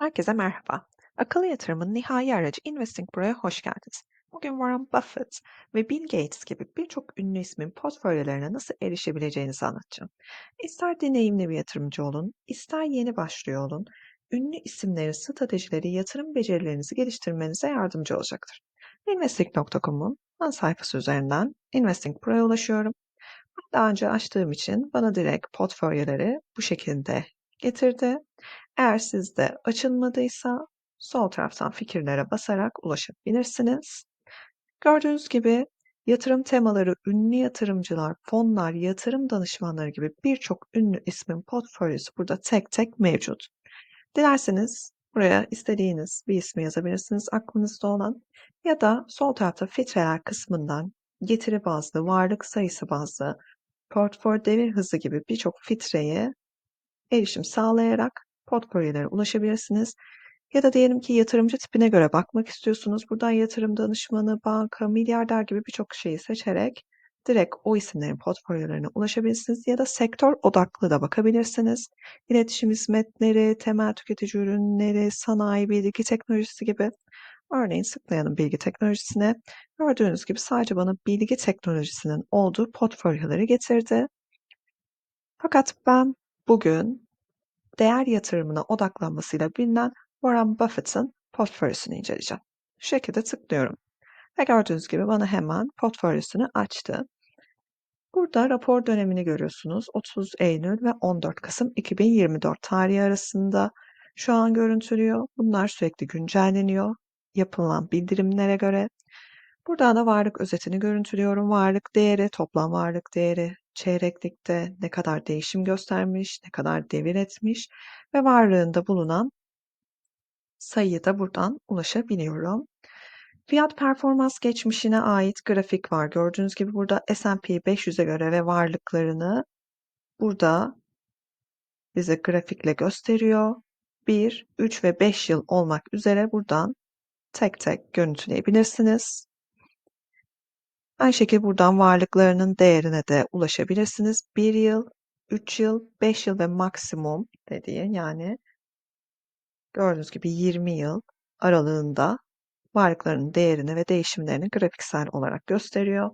Herkese merhaba. Akıllı yatırımın nihai aracı Investing Pro'ya hoş geldiniz. Bugün Warren Buffett ve Bill Gates gibi birçok ünlü ismin portföylerine nasıl erişebileceğinizi anlatacağım. İster deneyimli bir yatırımcı olun, ister yeni başlıyor olun, ünlü isimlerin stratejileri yatırım becerilerinizi geliştirmenize yardımcı olacaktır. Investing.com'un ana sayfası üzerinden Investing Pro'ya ulaşıyorum. Daha önce açtığım için bana direkt portföyleri bu şekilde getirdi. Eğer sizde açılmadıysa sol taraftan fikirlere basarak ulaşabilirsiniz. Gördüğünüz gibi yatırım temaları, ünlü yatırımcılar, fonlar, yatırım danışmanları gibi birçok ünlü ismin portföyüsü burada tek tek mevcut. Dilerseniz buraya istediğiniz bir ismi yazabilirsiniz aklınızda olan ya da sol tarafta filtreler kısmından getiri bazlı, varlık sayısı bazlı, portföy devir hızı gibi birçok filtreye erişim sağlayarak portföylere ulaşabilirsiniz. Ya da diyelim ki yatırımcı tipine göre bakmak istiyorsunuz. Buradan yatırım danışmanı, banka, milyarder gibi birçok şeyi seçerek direkt o isimlerin portföylerine ulaşabilirsiniz. Ya da sektör odaklı da bakabilirsiniz. İletişim hizmetleri, temel tüketici ürünleri, sanayi, bilgi teknolojisi gibi. Örneğin tıklayalım bilgi teknolojisine. Gördüğünüz gibi sadece bana bilgi teknolojisinin olduğu portföyleri getirdi. Fakat ben bugün değer yatırımına odaklanmasıyla bilinen Warren Buffett'ın portföyünü inceleyeceğim. Şu şekilde tıklıyorum. Ve gördüğünüz gibi bana hemen portföyünü açtı. Burada rapor dönemini görüyorsunuz. 30 Eylül ve 14 Kasım 2024 tarihi arasında şu an görüntülüyor. Bunlar sürekli güncelleniyor yapılan bildirimlere göre. Burada da varlık özetini görüntülüyorum. Varlık değeri, toplam varlık değeri, çeyreklikte ne kadar değişim göstermiş, ne kadar devir etmiş ve varlığında bulunan sayıyı da buradan ulaşabiliyorum. Fiyat performans geçmişine ait grafik var. Gördüğünüz gibi burada S&P 500'e göre ve varlıklarını burada bize grafikle gösteriyor. 1, 3 ve 5 yıl olmak üzere buradan tek tek görüntüleyebilirsiniz. Aynı şekilde buradan varlıklarının değerine de ulaşabilirsiniz. 1 yıl, 3 yıl, 5 yıl ve maksimum dediği yani gördüğünüz gibi 20 yıl aralığında varlıkların değerini ve değişimlerini grafiksel olarak gösteriyor.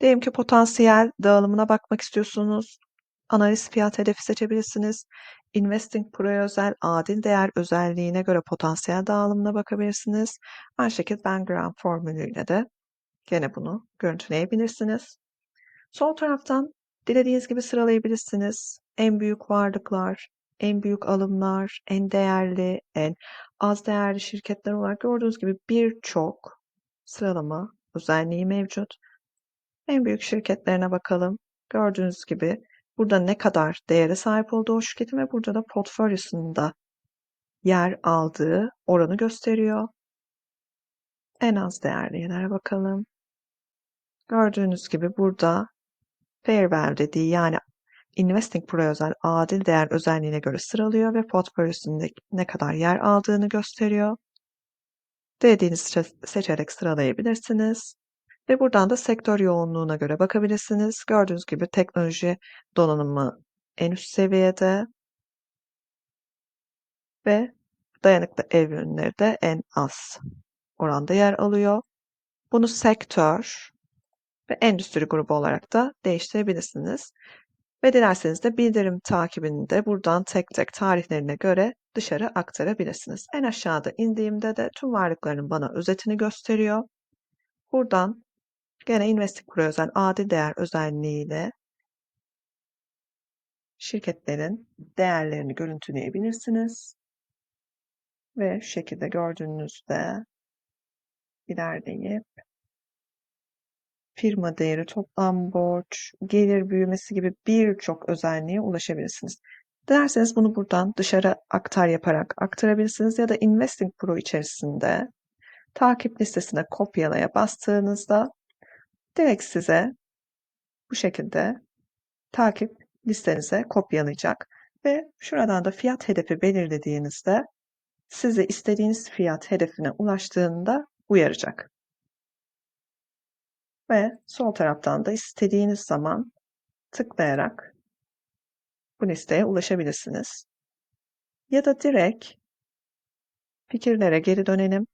Diyelim ki potansiyel dağılımına bakmak istiyorsunuz. Analiz fiyat hedefi seçebilirsiniz. Investing Pro'ya özel adil değer özelliğine göre potansiyel dağılımına bakabilirsiniz. Aynı şekilde Venn Graham formülüyle de gene bunu görüntüleyebilirsiniz. Sol taraftan dilediğiniz gibi sıralayabilirsiniz. En büyük varlıklar, en büyük alımlar, en değerli, en az değerli şirketler olarak gördüğünüz gibi birçok sıralama özelliği mevcut. En büyük şirketlerine bakalım. Gördüğünüz gibi burada ne kadar değere sahip olduğu o şirketin ve burada da portföylosunda yer aldığı oranı gösteriyor. En az değerli yerlere bakalım. Gördüğünüz gibi burada fair value dediği yani Investing Pro özel adil değer özelliğine göre sıralıyor ve portföyünde ne kadar yer aldığını gösteriyor. Dilediğiniz seçerek sıralayabilirsiniz. Ve buradan da sektör yoğunluğuna göre bakabilirsiniz. Gördüğünüz gibi teknoloji donanımı en üst seviyede ve dayanıklı ev ürünleri de en az oranda yer alıyor. Bunu sektör ve endüstri grubu olarak da değiştirebilirsiniz. Ve dilerseniz de bildirim takibini de buradan tek tek tarihlerine göre dışarı aktarabilirsiniz. En aşağıda indiğimde de tüm varlıkların bana özetini gösteriyor. Buradan gene Investing Pro özel adil değer özelliğiyle şirketlerin değerlerini görüntüleyebilirsiniz. Ve şu şekilde gördüğünüzde ilerleyip firma değeri, toplam borç, gelir büyümesi gibi birçok özelliğe ulaşabilirsiniz. Dilerseniz bunu buradan dışarı aktar yaparak aktarabilirsiniz ya da Investing Pro içerisinde takip listesine kopyalaya bastığınızda direkt size bu şekilde takip listenize kopyalayacak ve şuradan da fiyat hedefi belirlediğinizde size istediğiniz fiyat hedefine ulaştığında uyaracak ve sol taraftan da istediğiniz zaman tıklayarak bu listeye ulaşabilirsiniz. Ya da direkt Fikirlere geri dönelim.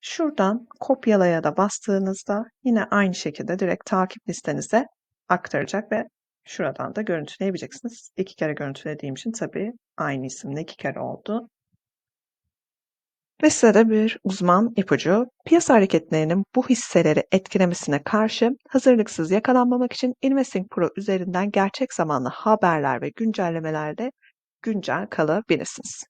Şuradan kopyalaya da bastığınızda yine aynı şekilde direkt takip listenize aktaracak ve şuradan da görüntüleyebileceksiniz. İki kere görüntülediğim için tabii aynı isimde iki kere oldu. Ve size de bir uzman ipucu. Piyasa hareketlerinin bu hisseleri etkilemesine karşı hazırlıksız yakalanmamak için Investing Pro üzerinden gerçek zamanlı haberler ve güncellemelerle güncel kalabilirsiniz.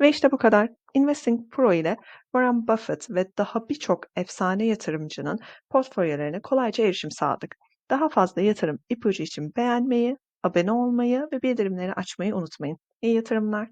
Ve işte bu kadar. Investing Pro ile Warren Buffett ve daha birçok efsane yatırımcının portföylerine kolayca erişim sağladık. Daha fazla yatırım ipucu için beğenmeyi, abone olmayı ve bildirimleri açmayı unutmayın. İyi yatırımlar.